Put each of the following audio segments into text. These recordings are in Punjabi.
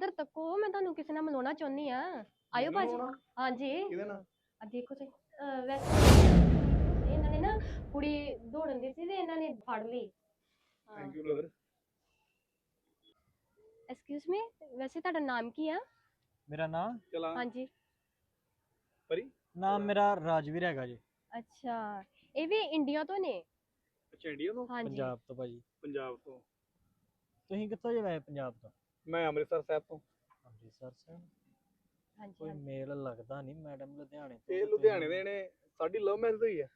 ਇੱਧਰ ਤੱਕੋ ਮੈਂ ਤੁਹਾਨੂੰ ਕਿਸੇ ਨਾਲ ਮਿਲਾਉਣਾ ਚਾਹੁੰਦੀ ਆ ਆਇਓ ਭਾਜੀ ਮਿਲਾਉਣਾ? ਹਾਂਜੀ। ਕਿਹਦੇ ਨਾਲ? ਆ ਦੇਖੋ ਤੇ ਅਹ ਵੈਸੇ ਇਹਨਾਂ ਨੇ ਨਾ ਕੁੜੀ ਦੌੜਨ ਦੀ ਸੀ ਤੇ ਇਹਨਾਂ ਨੇ ਫੜ ਲਈ। Thank you brother excuse me ਵੈਸੇ ਤੁਹਾਡਾ ਨਾਮ ਕੀ ਆ? ਮੇਰਾ ਨਾਮ? ਚਲਾ। ਹਾਂਜੀ। ਪਰੀ? ਨਾਮ ਮੇਰਾ ਰਾਜਵੀਰ ਹੈਗਾ ਜੀ। ਅੱਛਾ ਇਹ ਵੀ ਇੰਡੀਆ ਤੋਂ ਨੇ? ਅੱਛਾ ਇੰਡੀਆ ਤੋਂ? ਹਾਂਜੀ। ਪੰਜਾਬ ਤੋਂ ਭਾਜੀ। ਪੰਜਾਬ ਤੋਂ। ਤੁਸੀਂ ਕਿੱਥੋਂ ਜੇ ਵੈਸੇ ਪੰਜਾਬ ਤੋਂ? ਮੈਂ ਅੰਮ੍ਰਿਤਸਰ ਸਾਹਿਬ ਤੋਂ। ਅੰਮ੍ਰਿਤਸਰ ਸਾਹਿਬ? ਹਾਂਜੀ ਕੋਈ ਹਾਂਜੀ। ਮੇਲ ਲੱਗਦਾ ਨਹੀਂ ਮੈਡਮ ਲੁਧਿਆਣੇ ਤੋਂ? ਇਹ ਤੇ ਲੁਧਿਆਣੇ ਦੇ ਨੇ ਸਾਡੀ ਲਵ ਮੈਰਿਜ ਹੋਈ ਹੈ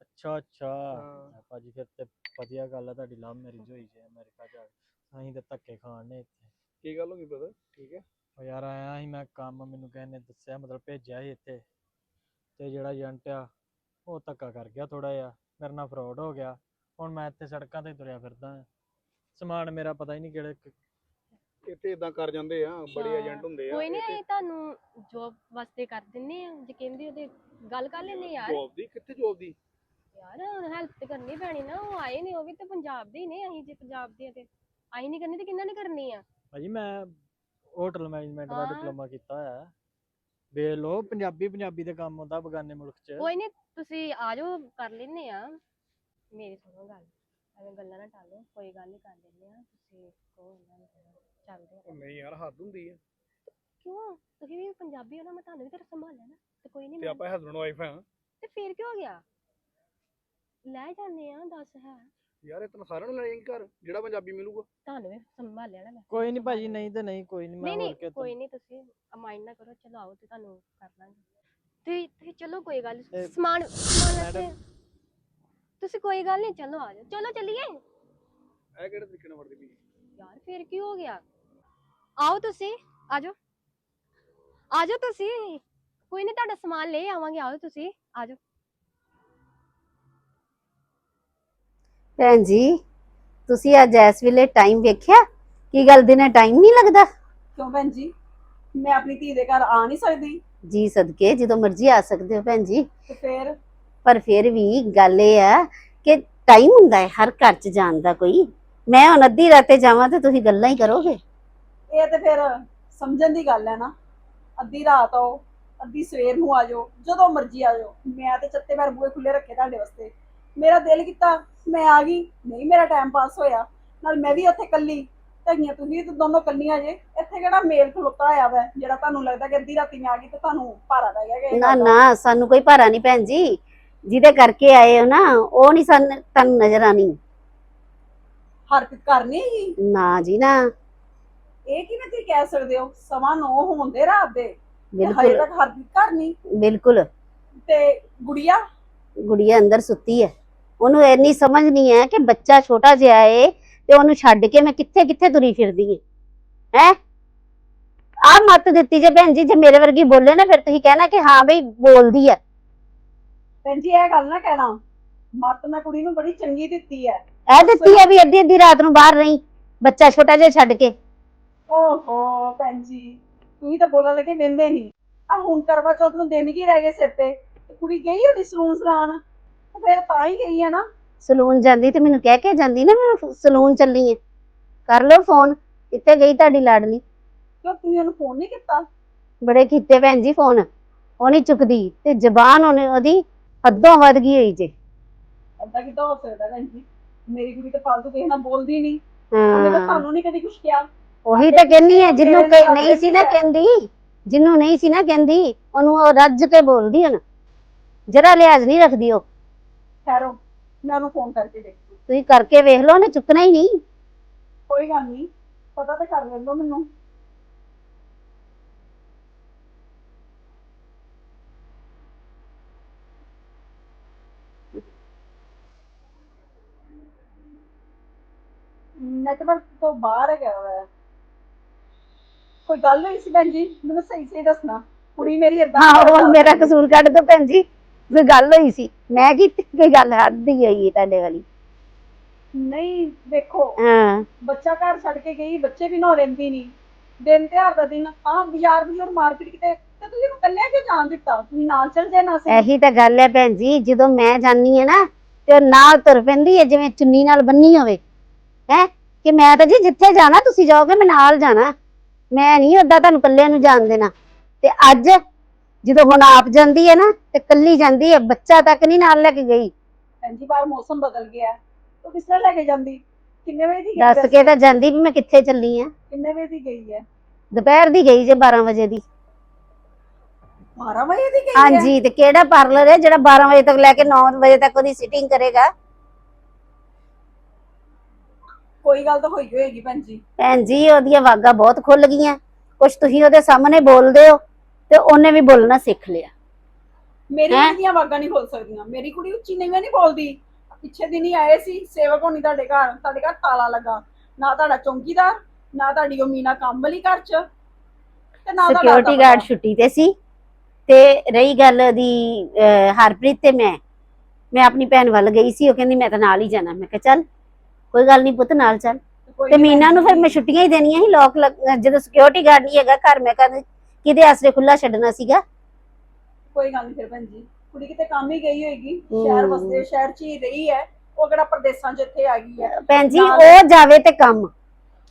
ਅੱਛਾ ਅੱਛਾ। ਹਾਂ। ਭਾਜੀ ਫਿਰ ਤੇ ਵਧੀਆ ਗੱਲ ਹੈ ਤੁਹਾਡੀ ਲਵ ਮੈਰਿਜ ਹੋਈ ਜੇ ਅਮਰੀਕਾ ਜਾ ਕੇ। ਅਸੀਂ ਤੇ ਧੱਕੇ ਖਾਣ ਨੇ ਇੱਥੇ। ਕੀ ਗੱਲ ਹੋ ਗਈ ਬ੍ਰਦਰ ਠੀਕ ਹੈ ਉਹ ਯਾਰ ਆਇਆ ਸੀ ਮੈਂ ਕੰਮ ਮੈਨੂੰ ਕਿਸੇ ਨੇ ਦੱਸਿਆ ਮਤਲਬ ਭੇਜਿਆ ਸੀ ਇੱਥੇ। ਤੇ ਜਿਹੜਾ ਏਜੰਟ ਆ ਉਹ ਧੱਕਾ ਕਰ ਗਿਆ ਥੋੜਾ ਜਿਹਾ। ਮੇਰੇ ਨਾਲ ਫਰਾਡ ਹੋ ਗਿਆ। ਹੁਣ ਮੈਂ ਇੱਥੇ ਸੜਕਾਂ ਤੇ ਤੁਰਿਆ ਫਿਰਦਾ ਹਾਂ। ਸਮਾਨ ਮੇਰਾ ਪਤਾ ਹੀ ਨਹੀਂ ਕਿਹੜੇ ਇੱਥੇ ਇਦਾਂ ਕਰ ਜਾਂਦੇ ਆ ਬੜੇ। ਏਜੰਟ ਹੁੰਦੇ ਆ ਕੋਈ ਨਹੀਂ ਅਸੀਂ ਤੁਹਾਨੂੰ ਜੋਬ ਵਾਸਤੇ ਕਰ ਦਿੰਨੇ ਆ ਜੇ ਕਹਿੰਦੇ ਉਹਦੇ ਗੱਲ ਕਰ ਲੈਨੇ ਯਾਰ। ਜੋਬ ਦੀ? ਕਿੱਥੇ ਜੋਬ ਦੀ? ਯਾਰ ਹੁਣ ਹੈਲਪ ਤੇ ਕਰਨੀ ਪੈਣੀ ਨਾ ਉਹ ਆਏ ਨੇ ਉਹ ਵੀ ਤੇ ਪੰਜਾਬ ਦੇ ਹੀ ਨੇ ਅਸੀਂ ਜੇ ਪੰਜਾਬ ਦੇ ਆ ਤੇ ਅਸੀਂ ਨਹੀਂ ਕਰਨੀ ਤੇ ਕਿੰਨਾ ਨੇ ਕਰਨੀ ਆ? ਭਾਜੀ ਮੈਂ ਹੋਟਲ ਮੈਨੇਜਮੈਂਟ ਦਾ ਹਾਂ। ਡਿਪਲੋਮਾ ਕੀਤਾ ਹੋਇਆ। ਹੈ ਵੇਖ ਲਓ ਪੰਜਾਬੀ ਪੰਜਾਬੀ ਦੇ ਕੰਮ ਹੁੰਦਾ ਬਗਾਨੇ ਮੁਲਕ 'ਚ। ਕੋਈ ਨਹੀਂ ਤੁਸੀਂ ਆ ਜਾਓ ਕਰ ਲੈਨੇ ਆ। ਮੇਰੀ ਸੁਣੋ ਗੱਲ ਐਵੇਂ ਗੱਲਾਂ ਨਾ ਟਾਲੋ ਕੋਈ ਗੱਲ ਨਹੀਂ ਕਰ ਲੈਨੇ ਆ ਤੁਸੀਂ ਕਹੋ ਇਹਨਾਂ ਨੂੰ ਕਰੋ, ਚੱਲਦੇ ਉਹ ਆ ਨਹੀਂ ਯਾਰ ਹੱਦ ਹੁੰਦੀ ਹੈ ਕਿਉਂ? ਤੁਸੀਂ ਵੀ ਪੰਜਾਬੀ ਹੋ ਨਾ ਮੈਂ ਤੁਹਾਨੂੰ ਵੀ ਤਾਂ ਸੰਭਾਲਿਆ ਨਾ। ਤੇ ਕੋਈ ਨਹੀਂ ਤੇ ਆਪਾਂ ਹਸਬੰਡ ਵਾਈਫ ਆ। ਤੇ ਫੇਰ ਕੀ ਹੋ ਗਿਆ? ਲੈ ਜਾਂਦੇ ਆ ਦੱਸ ਹੈ। ਯਾਰ ਇਤਨਾ ਸਾਰਿਆਂ ਨੂੰ ਲੈ ਜਾਏਂਗੇ ਘਰ ਜਿਹੜਾ ਪੰਜਾਬੀ ਮਿਲੂਗਾ। ਤੁਹਾਨੂੰ ਵੀ ਸੰਭਾਲਿਆ ਨਾ ਮੈਂ। ਕੋਈ ਨਹੀਂ ਭਾਜੀ ਨਹੀਂ ਤੇ ਨਹੀਂ ਕੋਈ ਨਹੀਂ ਮੈਂ ਨਹੀਂ ਹੋਰ ਨਹੀਂ ਕਿ ਕੋਈ ਨਹੀਂ ਤੁਸੀਂ ਮਾਈਂਡ ਨਾ ਕਰੋ ਚਲੋ ਆਓ ਤੇ ਤੁਹਾਨੂੰ ਕਰ ਲਾਂਗੇ। ਤੁਸੀਂ ਤੁਸੀਂ ਚਲੋ ਕੋਈ ਗੱਲ ਨੀ, ਸਮਾਨ ਸਮਾਨ ਮੈਡਮ- ਵਾਸਤੇ ਤੁਸੀਂ ਕੋਈ ਗੱਲ ਨਹੀਂ ਚਲੋ ਆ ਜਾਓ। ਚਲੋ ਚੱਲੀਏ। ਇਹ ਕਿਹੜੇ ਤਰੀਕੇ ਨਾਲ ਵਰਦੀ ਪਈ? ਯਾਰ ਫੇਰ ਕੀ ਹੋ ਗਿਆ? ਆਓ ਤੁਸੀਂ ਆ ਜਾਓ ਆ ਜਾਓ ਤੁਸੀਂ। ਕੋਈ ਨਹੀਂ ਤੁਹਾਡਾ ਸਮਾਨ ਲੈ ਆਵਾਂਗੇ। ਆਓ ਤੁਸੀਂ ਆ ਜਾਓ ਭੈਣ ਜੀ ਤੁਸੀਂ ਅੱਜ ਇਸ ਵੇਲੇ ਟਾਈਮ ਵੇਖਿਆ? ਕੀ ਗੱਲ ਦਿਨੇ ਟਾਈਮ ਨਹੀਂ ਲੱਗਦਾ? ਕਿਉਂ ਭੈਣ ਜੀ? ਮੈਂ ਆਪਣੀ ਧੀ ਦੇ ਘਰ ਆ ਨਹੀਂ ਸਕਦੀ। ਜੀ ਸਦਕੇ ਜਦੋਂ ਮਰਜ਼ੀ ਆ ਸਕਦੇ ਹੋ ਭੈਣ ਜੀ। ਤੇ ਫਿਰ? ਪਰ ਫਿਰ ਵੀ ਗੱਲ ਇਹ ਆ ਕਿ ਟਾਈਮ ਹੁੰਦਾ ਹੈ ਹਰ ਘਰ 'ਚ ਜਾਣ ਦਾ ਕੋਈ। ਮੈਂ ਹੁਣ ਅੱਧੀ ਰਾਤੇ ਜਾਵਾਂ ਤੇ ਤੁਸੀਂ ਗੱਲਾਂ ਹੀ ਕਰੋਗੇ। ਇਹ ਤੇ ਫਿਰ ਸਮਝਣ ਦੀ ਗੱਲ ਹੈ ਨਾ। ਅੱਧੀ ਰਾਤ ਆਓ ਅੱਧੀ ਸਵੇਰ ਨੂੰ ਆ ਜਾਓ ਜਦੋਂ ਮਰਜ਼ੀ ਆ ਜਾਓ। ਮੈਂ ਤੇ ਚੱਤੇ ਪੈਰ ਬੂਹੇ ਖੁੱਲੇ ਰੱਖੇ ਤੁਹਾਡੇ ਵਾਸਤੇ। ਮੇਰਾ ਦਿਲ ਕੀਤਾ ਮੈਂ ਆ ਗਈ। ਨਹੀਂ ਮੇਰਾ ਟਾਈਮ ਪਾਸ ਹੋਇਆ। ਨਾਲ ਮੈਂ ਵੀ ਉੱਥੇ ਕੱਲੀ ਤਈਆਂ ਤੁਸੀਂ ਤੇ ਦੋਨੋਂ ਕੱਲੀਆਂ ਜੇ। ਇੱਥੇ ਕਿਹੜਾ ਮੇਲ ਖਲੋਤਾ ਹੋਇਆ ਵਾ ਜਿਹੜਾ ਤੁਹਾਨੂੰ ਲੱਗਦਾ ਕਿ ਅੱਧੀ ਰਾਤੀ ਮੈਂ ਆ ਗਈ ਤੇ ਤੁਹਾਨੂੰ ਭਾਰਾ ਪੈ ਗਿਆ ਕਿ ਨਾ। ਨਾ ਸਾਨੂੰ ਕੋਈ ਭਾਰਾ ਨਹੀਂ ਭੈਣ ਜੀ। ਜਿਹਦੇ ਕਰਕੇ ਆਏ ਹੋ ਨਾ ਉਹ ਨਹੀਂ ਸਾਨੂੰ ਤੁਹਾਨੂੰ ਨਜ਼ਰ ਆਣੀ ਹਰਕਤ ਕਰਨੀ ਹੀ ਨਾ ਜੀ ਨਾ। ਇਹ ਕਿਵੇਂ ਤੁਸੀਂ ਕਹਿ ਸਕਦੇ ਹੋ? ਸਵਾ ਨੌ ਹੋਣਦੇ ਰਾਤ ਦੇ ਤੇ ਹਜੇ ਬਿਲਕੁਲ। ਤੱਕ ਹਰਕਤ ਕਰਨੀ ਬਿਲਕੁਲ। ਤੇ ਗੁੜੀਆ? ਗੁੜੀਆ ਅੰਦਰ ਸੁੱਤੀ ਹੈ। ਉਹਨੂੰ ਇੰਨੀ ਸਮਝ ਨਹੀਂ ਹੈ ਕਿ ਬੱਚਾ ਛੋਟਾ ਜਿਹਾ ਏ ਤੇ ਉਹਨੂੰ ਛੱਡ ਕੇ ਮੈਂ ਕਿੱਥੇ ਕਿੱਥੇ ਤੁਰੀ ਫਿਰਦੀ ਏ ਹੈ? ਆ ਮੱਤ ਦਿੱਤੀ ਜੇ ਭੈਣ ਜੀ ਜੇ ਮੇਰੇ ਵਰਗੀ ਬੋਲੇ ਨਾ ਫਿਰ ਤੁਸੀਂ ਕਹਿਣਾ ਕਿ ਹਾਂ ਬਈ ਬੋਲਦੀ ਹੈ। ਭੈਣ ਜੀ ਇਹ ਗੱਲ ਨਾ ਕਹਿਣਾ। ਮੱਤ ਮੈਂ ਕੁੜੀ ਨੂੰ ਬੜੀ ਚੰਗੀ ਦਿੱਤੀ ਹੈ। ਇਹ ਦਿੱਤੀ ਹੈ ਵੀ ਅੱਧੀ ਅੱਧੀ ਰਾਤ ਨੂੰ ਬਾਹਰ ਰਹੀ ਬੱਚਾ ਛੋਟਾ ਜਿਹਾ ਛੱਡ ਕੇ। ਓਹੋ ਭੈਣ ਜੀ। ਤੁਸੀਂ ਤਾਂ ਬੋਲਣ ਲੱਗੇ ਵੰਦੇ ਨਹੀਂ ਆ ਹੁਣ ਕਰਵਾ ਚੌਥ ਨੂੰ ਦਿਨ ਕੀ ਰਹਿ ਗਏ ਸਿਰ ਤੇ? ਤੇ ਕੁੜੀ ਗਈ ਉਹਦੀ ਸਲੂਨ ਤੇ ਫਿਰ ਤਾਂ ਹੀ ਗਈ ਹੈ ਨਾ। ਸਲੂਨ ਜਾਂਦੀ ਤੇ ਮੈਨੂੰ ਕਹਿ ਕੇ ਜਾਂਦੀ ਨਾ ਮੈਂ ਸਲੂਨ ਚੱਲੀ ਏ ਕਰ ਲਓ ਫੋਨ ਕਿੱਥੇ ਗਈ ਤੁਹਾਡੀ ਲਾਡਲੀ? ਕਿਉਂ ਤੁਸੀਂ ਉਹਨੂੰ ਫੋਨ ਨਹੀਂ ਕੀਤਾ? ਬੜੇ ਕੀਤੇ ਭੈਣ ਜੀ ਫੋਨ। ਉਹ ਨਹੀਂ ਚੁੱਕਦੀ ਤੇ ਜ਼ਬਾਨ ਉਹਨੇ ਉਹਦੀ ਹੱਦੋਂ ਵੱਧ ਗਈ ਹੋਈ ਜੇ। ਏਦਾਂ ਕਿੱਦਾਂ ਹੋ ਸਕਦਾ ਭੈਣ ਜੀ? ਮੇਰੀ ਕੁੜੀ ਤਾਂ ਫਾਲਤੂ ਕਿਸੇ ਨਾਲ ਬੋਲਦੀ ਨਹੀਂ ਉਹਨੇ ਤਾਂ ਹਾਂ ਤੁਹਾਨੂੰ ਨਹੀਂ ਕਦੀ ਕੁਝ ਕਿਹਾ। ਉਹੀ ਤਾਂ ਕਹਿੰਦੀ ਹੈ ਜਿਹਨੂੰ ਕਹੀ- ਨਹੀਂ ਸੀ ਨਾ ਕਹਿੰਦੀ ਜਿਹਨੂੰ ਨਹੀਂ ਸੀ ਨਾ ਕਹਿੰਦੀ ਉਹਨੂੰ ਉਹ ਰੱਜ ਕੇ ਬੋਲਦੀ ਹੁਣ ਜਰਾ ਲਿਹਾਜ਼ ਨਹੀਂ ਰੱਖਦੀ ਉਹ। ਠਹਿਰੋ ਮੈਂ ਉਹਨੂੰ ਫੋਨ ਕਰਕੇ ਦੇਖੂ ਤੁਸੀਂ ਕਰਕੇ ਵੇਖ ਲਓ ਉਹਨੇ ਚੁੱਕਣਾ ਹੀ ਨਹੀਂ। ਕੋਈ ਗੱਲ ਨਹੀਂ ਪਤਾ ਤਾਂ ਕਰ ਲੈਂਦੋ ਮੈਨੂੰ। ਨੈਟਵਰਕ ਤੋਂ ਬਾਹਰ ਗਿਆ ਹੋਇਆ ਹੈ। ਕੋਈ ਗੱਲ ਹੋਈ ਸੀ ਭੈਣ ਜੀ? ਮੈਨੂੰ ਸਹੀ ਸਹੀ ਦੱਸਣਾ। ਕੁੜੀ ਮੇਰੀ ਏਦਾਂ ਹਾਂ ਉਹ ਮੇਰਾ ਕਸੂਰ ਕੱਢ ਦੋ ਭੈਣ ਜੀ। ਕੋਈ ਗੱਲ ਹੋਈ ਸੀ? ਮੈਂ ਕੀਤੀ ਕੋਈ ਗੱਲ ਹੱਦ ਹੀ ਹੋਈ ਹੈ ਤੁਹਾਡੇ ਵਾਲੀ? ਨਹੀਂ ਦੇਖੋ ਹਾਂ। ਬੱਚਾ ਘਰ ਛੱਡ ਕੇ ਗਈ ਬੱਚੇ ਵੀ ਨਾ ਰਹਿੰਦੀ ਨਹੀਂ ਦਿਨ ਤਿਉਹਾਰ ਦਾ ਦਿਨ ਆ ਬਾਜ਼ਾਰ ਬਾਜ਼ਾਰ ਮਾਰਕੀਟ ਕਿਤੇ ਤੇ ਤੁਸੀਂ ਉਹਨੂੰ ਕੱਲਿਆਂ ਕਿਉਂ ਜਾਣ ਦਿੱਤਾ? ਤੁਸੀਂ ਨਾਲ ਚਲ ਜੇ ਨਾ ਸਹੀ ਇਹੀ ਤਾਂ ਗੱਲ ਹੈ ਭੈਣ ਜੀ ਜਦੋਂ ਮੈਂ ਜਾਨੀ ਹੈ ਨਾ ਤੇ ਉਹ ਨਾਲ ਤੁਰ ਪੈਂਦੀ ਹੈ ਜਿਵੇਂ ਚੁੰਨੀ ਨਾਲ ਬੰਨੀ ਹੋਵੇ। ਹੈ? ਕਿ ਮੈਂ ਤਾਂ ਜੀ ਜਿੱਥੇ ਜਾਣਾ ਤੁਸੀਂ ਜਾਓਗੇ ਮੈਂ ਨਾਲ ਜਾਣਾ। ਮੈਂ ਨਹੀਂ ਓਦਾਂ ਤੁਹਾਨੂੰ ਕੱਲਿਆਂ ਨੂੰ ਜਾਣ ਦੇਣਾ। ਤੇ ਅੱਜ ਜਦੋਂ ਹੁਣ ਆਪ ਜਾਂਦੀ ਹੈ ਨਾ ਤੇ ਕੱਲੀ ਜਾਂਦੀ ਹੈ ਬੱਚਾ ਤੱਕ ਨਹੀਂ ਨਾਲ ਲੈ ਕੇ ਗਈ। ਭੈਣ ਜੀ ਬਾਹਰ ਮੌਸਮ ਬਦਲ ਗਿਆ। ਹੈ। ਤੂੰ ਕਿਸ ਤਰ੍ਹਾਂ ਲੈ ਕੇ ਜਾਂਦੀ? ਕਿੰਨੇ ਵਜੇ ਦੀ ਗਈ ਦੱਸ ਵੈਸੇ? ਕੇ ਤਾਂ ਜਾਂਦੀ ਵੀ ਮੈਂ ਕਿੱਥੇ ਚੱਲੀ ਆ। ਕਿੰਨੇ ਵਜੇ ਦੀ ਗਈ ਹੈ? ਦੁਪਹਿਰ ਦੀ ਗਈ ਜੇ 12 ਵਜੇ ਦੀ। 12 ਵਜੇ ਦੀ ਗਈ ਹੈ? ਹਾਂਜੀ ਤੇ ਕਿਹੜਾ ਪਾਰਲਰ ਹੈ ਜਿਹੜਾ 12 ਵਜੇ ਤੱਕ ਲੈ ਕੇ 9 ਵਜੇ ਤੱਕ ਉਹਦੀ ਸਿਟਿੰਗ ਕਰੇਗਾ? ਕੋਈ ਗੱਲ ਤਾਂ ਹੋਈ ਹੋਏਗੀ ਭੈਣ ਜੀ। ਭੈਣ ਜੀ ਉਹਦੀਆਂ ਵਾਗਾ ਬਹੁਤ ਖੁੱਲ ਗਈਆਂ। ਕੁਛ ਤੁਸੀਂ ਉਹਦੇ ਸਾਹਮਣੇ ਬੋਲਦੇ ਹੋ ਤੇ ਉਹਨੇ ਵੀ ਬੋਲਣਾ ਸਿੱਖ ਲਿਆ। ਮੇਰੀ ਹੈਂ? ਦੀਆਂ ਵਾਗਾਂ ਨਹੀਂ ਖੋਲ ਸਕਦੀਆਂ। ਮੇਰੀ ਕੁੜੀ ਉੱਚੀ ਨਹੀਂ ਨਹੀਂ ਬੋਲਦੀ। ਪਿੱਛੇ ਦਿਨ ਹੀ ਆਏ ਸੀ ਸੇਵਕ ਹੋਣੀ ਤੁਹਾਡੇ ਘਰ ਤੁਹਾਡੇ ਘਰ ਤਾਲਾ ਲੱਗਾ। ਨਾ ਤੁਹਾਡਾ ਚੌਂਕੀਦਾਰ ਨਾ ਤੁਹਾਡੀ ਉਹ ਮੀਨਾ ਕੰਮ ਵਾਲੀ ਘਰ ਚ ਤੇ ਨਾ ਤੁਹਾਡਾ ਸਿਕਿਉਰਿਟੀ ਅਤਾ ਗਾਰਡ ਪਤਾ। ਛੁੱਟੀ ਤੇ ਸੀ। ਤੇ ਰਹੀ ਗੱਲ ਦੀ ਹਰਪ੍ਰੀਤ ਤੇ ਮੈਂ। ਮੈਂ ਆਪਣੀ ਭੈਣ ਵੱਲ ਗਈ ਸੀ ਉਹ ਕਹਿੰਦੀ ਮੈਂ ਤਾਂ ਨਾਲ ਹੀ ਜਾਣਾ। ਮੈਂ ਕਿਹਾ ਚੱਲ। ਕੋਈ ਗੱਲ ਨਹੀਂ ਪੁੱਤ ਨਾਲ ਚੱਲ। ਤੇ ਮੀਨਾ ਨੂੰ ਫਿਰ ਮੈਂ ਛੁੱਟੀਆਂ ਹੀ ਦੇਣੀਆਂ ਸੀ ਲੋਕ ਜਦੋਂ ਸਿਕਿਉਰਿਟੀ ਗਾਰਡ ਨਹੀਂ ਹੈਗਾ ਘਰ ਮੈਂ ਕਹਿੰਦੀ ਕਿਹਦੇ ਆਸਰੇ ਖੁੱਲਾ ਛੱਡਣਾ ਸੀਗਾ। ਕੋਈ ਗੱਲ ਨਹੀਂ ਫਿਰ ਭੈਣ ਜੀ ਕੁੜੀ ਕਿਤੇ ਕੰਮ ਹੀ ਗਈ ਹੋਏਗੀ। ਸ਼ਹਿਰ ਵਸਦੇ ਸ਼ਹਿਰ ਚ ਹੀ ਰਹੀ ਹੈ ਉਹ ਕਿਹੜਾ ਪ੍ਰਦੇਸਾਂ ਚ ਇੱਥੇ ਆ ਗਈ ਹੈ। ਭੈਣ ਜੀ ਉਹ ਜਾਵੇ ਤੇ ਕੰਮ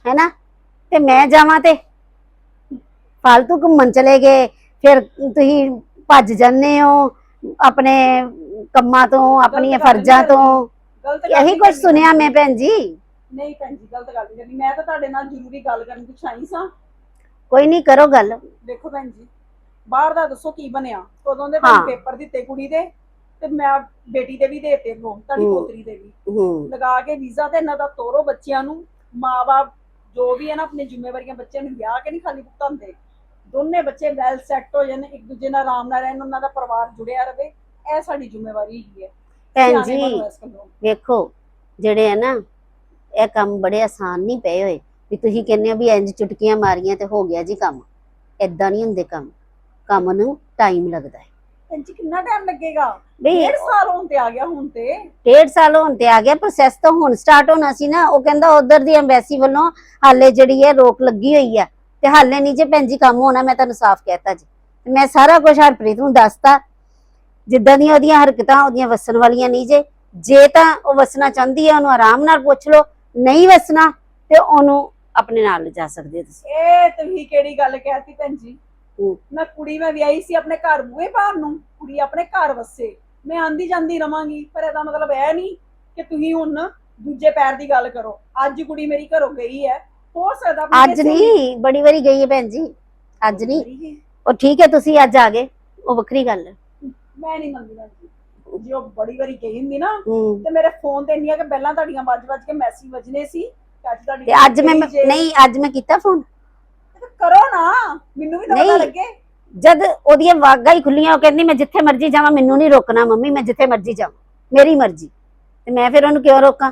ਹੈਨਾ ਤੇ ਮੈਂ ਜਾਵਾਂ ਤੇ। ਫालतू ਘੁੰਮਣ ਚਲੇ ਗਏ ਫਿਰ ਤੁਸੀਂ ਭੱਜ ਜਾਂਦੇ ਹੋ ਆਪਣੇ ਕੰਮਾਂ ਤੋਂ ਆਪਣੀਆਂ ਫਰਜ਼ਾਂ ਤੋਂ। ਗਲਤ ਗੱਲ ਇਹੀ ਕੁਝ ਸੁਣਿਆ ਮੈਂ ਭੈਣ ਜੀ। ਨਹੀਂ ਭੈਣ ਜੀ ਗਲਤ ਗੱਲ ਨਹੀਂ ਕਰਨੀ। ਮੈਂ ਤਾਂ ਤੁਹਾਡੇ ਨਾਲ ਜ਼ਰੂਰੀ ਗੱਲ ਕਰਨ ਕੁਛ ਆਈ ਸਾਂ। ਕੋਈ ਨਹੀਂ ਕਰੋ ਗੱਲ। ਦੇਖੋ ਭੈਣ ਜੀ ਬਾਹਰ ਦਾ ਦੱਸੋ ਕੀ ਬਣਿਆ? ਉਦੋਂ ਦੇ ਹਾਂ। ਪੇਪਰ ਦਿੱਤੇ ਕੁੜੀ ਦੇ ਤੇ ਮੈਂ ਬੇਟੀ ਦੇ ਵੀ ਦੇਤੇ ਲੋ ਤੁਹਾਡੀ ਹੂੰ। ਪੋਤਰੀ ਦੇ ਵੀ। ਹੂੰ। ਲਗਾ ਕੇ ਵੀਜ਼ਾ ਤੇ ਇਹਨਾਂ ਦਾ ਤੋਰੋ ਬੱਚਿਆਂ ਨੂੰ। ਮਾਪੇ ਜੋ ਵੀ ਹੈ ਨਾ ਆਪਣੀ ਜ਼ਿੰਮੇਵਾਰੀਆਂ ਬੱਚਿਆਂ ਨੂੰ ਵਿਆਹ ਕੇ ਨਹੀਂ ਖਾਲੀ ਭੁਗਤਾਉਂਦੇ। ਦੋਨੇ ਬੱਚੇ ਵੈਲ ਸੈੱਟ ਹੋ ਜਾਣ ਇੱਕ ਦੂਜੇ ਨਾਲ ਆਰਾਮ ਨਾਲ ਰਹਿਣ ਉਹਨਾਂ ਦਾ ਪਰਿਵਾਰ ਜੁੜਿਆ ਰਵੇ ਇਹ ਸਾਡੀ ਜ਼ਿੰਮੇਵਾਰੀ ਹੈਗੀ ਹੈ। ਭੈਣ ਜੀ। ਵੇਖੋ ਜਿਹੜੇ ਆ ਨਾ ਇਹ ਕੰਮ ਬੜੇ ਆਸਾਨ ਨਹੀਂ ਪਏ ਹੋਏ। ਵੀ ਤੁਸੀਂ ਕਹਿੰਦੇ ਹੋ ਵੀ ਇੰਜ ਚੁਟਕੀਆਂ ਮਾਰੀਆਂ ਤੇ ਹੋ ਗਿਆ ਜੀ ਕੰਮ। ਏਦਾਂ ਨਹੀਂ ਹੁੰਦੇ ਕੰਮ। ਕੰਮ ਨੂੰ ਟਾਈਮ ਲੱਗਦਾ ਹੈ। ਭੈਣ ਜੀ ਕਿੰਨਾ ਟਾਈਮ ਲੱਗੇਗਾ? ਡੇਢ ਸਾਲ ਹੋਣ ਤੇ ਆ ਗਿਆ ਹੁਣ ਤੇ। ਡੇਢ ਸਾਲ ਹੋਣ ਤੇ ਆ ਗਿਆ ਪ੍ਰੋਸੈਸ ਤਾਂ ਹੁਣ ਸਟਾਰਟ ਹੋਣਾ ਸੀ ਨਾ। ਉਹ ਕਹਿੰਦਾ ਉਧਰ ਦੀ ਐਮਬੈਸੀ ਵੱਲੋਂ ਹਾਲੇ ਜਿਹੜੀ ਹੈ ਰੋਕ ਲੱਗੀ ਹੋਈ ਆ। ਤੇ ਹਾਲੇ ਨਹੀਂ ਜੇ ਭੈਣ ਜੀ ਕੰਮ ਹੋਣਾ ਮੈਂ ਤੁਹਾਨੂੰ ਸਾਫ਼ ਕਹਿਤਾ ਜੀ। ਮੈਂ ਸਾਰਾ ਕੁਝ ਹਰਪ੍ਰੀਤ ਨੂੰ ਦੱਸਤਾ। ਜਿੱਦਾਂ ਦੀਆਂ ਉਹਦੀਆਂ ਹਰਕਤਾਂ ਉਹਦੀਆਂ ਵਸਣ ਵਾਲੀਆਂ ਨਹੀਂ ਜੇ। ਜੇ ਤਾਂ ਉਹ ਵਸਣਾ ਚਾਹੁੰਦੀ ਹੈ ਉਹਨੂੰ ਆਰਾਮ ਨਾਲ ਪੁੱਛ ਲਓ। ਨਹੀਂ ਵਸਣਾ ਤੇ ਉਹਨੂੰ ਆਪਣੇ ਨਾਲ ਲਿਜਾ ਸਕਦੇ ਹੋ ਤੁਸੀਂ। ਇਹ ਤੁਸੀਂ ਕਿਹੜੀ ਗੱਲ ਕਹਿਤੀ ਭੈਣ ਜੀ? ਹੂੰ। ਮੈਂ ਕੁੜੀ ਮੈਂ ਵਿਆਹੀ ਸੀ ਆਪਣੇ ਘਰ ਬੂਹੇ ਬਾਹਰ ਨੂੰ। ਕੁੜੀ ਆਪਣੇ ਘਰ ਵਸੇ। ਮੈਂ ਆਂਦੀ ਜਾਂਦੀ ਰਵਾਂਗੀ ਪਰ ਇਹਦਾ ਮਤਲਬ ਇਹ ਨਹੀਂ ਕਿ ਤੁਸੀਂ ਹੁਣ ਦੂਜੇ ਪੈਰ ਦੀ ਗੱਲ ਕਰੋ। ਅੱਜ ਕੁੜੀ ਮੇਰੀ ਘਰੋਂ ਗਈ ਹੈ। ਹੋ ਸਕਦਾ ਆਪਣੇ ਅੱਜ ਕਿਸੇ ਨਹੀਂ ਬੜੀ ਵਾਰੀ ਗਈ ਹੈ ਭੈਣ ਜੀ। ਅੱਜ ਨਹੀਂ। ਉਹ ਠੀਕ ਹੈ ਤੁਸੀਂ ਅੱਜ ਆ ਗਏ। ਉਹ ਵੱਖਰੀ ਗੱਲ ਹੈ। ਮੈਂ ਨਹੀਂ ਮੰਨਦੀ ਭੈਣ ਜੀ। ਜੇ ਉਹ ਬੜੀ ਵਾਰੀ ਗਈ ਹੁੰਦੀ ਨਾ ਹੂੰ। ਤੇ ਮੇਰੇ ਫੋਨ ਤੇ ਇੰਨੀਆਂ ਕਿ ਬੈਲਾਂ ਤੁਹਾਡੀਆਂ ਵੱਜ ਵੱਜ ਕੇ ਮੈਸੇਜ ਵੱਜਨੇ ਸੀ ਕਿ ਅੱਜ ਤੁਹਾਡੀ ਤੇ ਅੱਜ ਮੈਂ ਗਈ ਜੇ। ਨਹੀਂ ਅੱਜ ਮੈਂ ਕੀਤਾ ਫੋਨ ਤੇ ਕਰੋ ਨਾ ਮੈਨੂੰ ਵੀ ਤਾਂ ਪਤਾ ਨਹੀਂ। ਲੱਗੇ। ਜਦ ਉਹਦੀਆਂ ਵਾਗਾਂ ਹੀ ਖੁੱਲੀਆਂ ਉਹ ਕਹਿੰਦੀ ਮੈਂ ਜਿੱਥੇ ਮਰਜ਼ੀ ਜਾਵਾਂ ਮੈਨੂੰ ਨਹੀਂ ਰੋਕਣਾ ਮੰਮੀ ਮੈਂ ਜਿੱਥੇ ਮਰਜ਼ੀ ਜਾਵਾਂ ਮੇਰੀ ਮਰਜ਼ੀ। ਤੇ ਮੈਂ ਫਿਰ ਉਹਨੂੰ ਕਿਉਂ ਰੋਕਾਂ?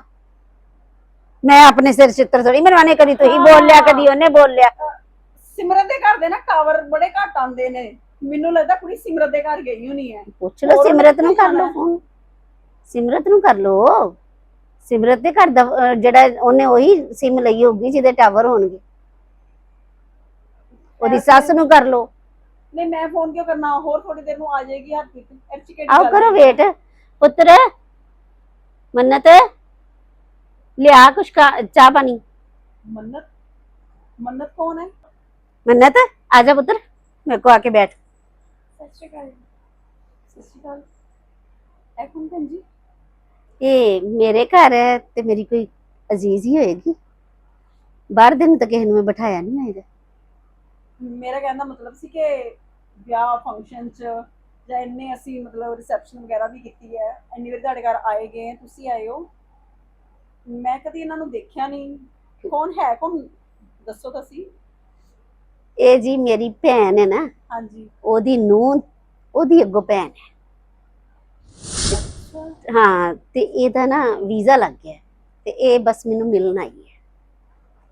ਮੈਂ ਆਪਣੇ ਸਿਰ ਚਿੱਤਰ ਥੋੜੀ ਮਰਵਾਣੇ ਕਦੀ ਤੁਸੀਂ ਬੋਲ ਲਿਆ ਕਦੀ ਉਹਨੇ ਬੋਲ ਲਿਆ ਸਿਮਰਨ ਦੇ ਘਰ ਦੇ ਨਾ ਟਾਵਰ ਬੜੇ ਘੱਟ ਆਉਂਦੇ ਨੇ। ਮੈਨੂੰ ਲੱਗਦਾ ਕੁੜੀ ਸਿਮਰਨ ਦੇ ਘਰ ਗਈ ਹੋਣੀ ਹੈ। ਪੁੱਛ ਲਓ ਹੋਰ ਸਿਮਰਤ ਨੂੰ ਕਰ ਲਓ? ਫੋਨ ਸਿਮਰਤ ਨੂੰ ਕਰ ਲਓ। ਸਿਮਰਤ ਦੇ ਘਰ ਦਾ ਅਹ, ਜਿਹੜਾ ਉਹਨੇ ਉਹੀ ਸਿਮ ਲਈ ਹੋਊਗੀ ਜਿਹਦੇ ਟਾਵਰ ਹੋਣਗੇ। ਉਹਦੀ ਸੱਸ ਨੂੰ ਕਰ ਲਓ। ਨਹੀਂ ਮੈਂ ਫੋਨ ਕਿਉਂ ਕਰਨਾ? ਹੋਰ ਥੋੜੀ ਦੇਰ ਨੂੰ ਆ ਜਾਏਗੀ ਹਰਪ੍ਰੀਤ। ਇਹ 'ਚ ਕਿਹੜੀ ਆਓ ਗੱਲ ਕਰੋ ਹੈ? ਵੇਟ ਪੁੱਤਰ ਮੰਨਤ ਲਿਆ ਕੁਛ ਖਾ- ਚਾਹ ਪਾਣੀ? ਮੰਨਤ? ਮੰਨਤ ਕੌਣ ਹੈ? ਮੰਨਤ ਆ ਜਾ ਪੁੱਤਰ ਮੇਰੇ ਕੋ ਆ ਕੇ ਬੈਠ। ਸਤਿ ਸ਼੍ਰੀ ਅਕਾਲ ਸਤਿ ਸ਼੍ਰੀ ਅਕਾਲ। ਕੌਣ ਭੈਣ ਜੀ? ਇਹ ਮੇਰੇ ਘਰ ਹੈ ਤੇ ਮੇਰੀ ਕੋਈ ਅਜ਼ੀਜ਼ ਹੀ ਹੋਏਗੀ। ਬਾਹਰ ਦੇ ਨੂੰ ਤਾਂ ਕਿਸੇ ਨੂੰ ਮੈਂ ਬਿਠਾਇਆ ਨਹੀਂ ਹੈਗਾ ਮੇਰਾ ਕਹਿਣ ਦਾ ਮਤਲਬ ਸੀ ਕਿ ਵਿਆਹ ਫੰਕਸ਼ਨ ਚ ਜਾਂ ਇੰਨੇ ਅਸੀਂ ਮਤਲਬ ਰਿਸੈਪਸ਼ਨ ਵਗੈਰਾ ਵੀ ਕੀਤੀ ਹੈ। ਇੰਨੀ ਵਾਰ ਤੁਹਾਡੇ ਘਰ ਆਏ ਗਏ ਹੈ, ਤੁਸੀਂ ਆਏ ਹੋ। ਮੈਂ ਕਦੀ ਇਹਨਾਂ ਨੂੰ ਦੇਖਿਆ ਨਹੀਂ ਕੌਣ ਹੈ? ਕੌਣ? ਦੱਸੋ ਤਾਂ ਸੀ। ਇਹ ਜੀ ਮੇਰੀ ਭੈਣ ਹੈ ਨਾ ਹਾਂਜੀ। ਉਹਦੀ ਨੂੰਹ ਉਹਦੀ ਅੱਗੋਂ ਭੈਣ ਹੈ। ਹਾਂ ਤੇ ਇਹਦਾ ਨਾ ਵੀਜ਼ਾ ਲੱਗ ਗਿਆ। ਤੇ ਇਹ ਬਸ ਮੈਨੂੰ ਮਿਲਣ ਆਈ ਹੈ।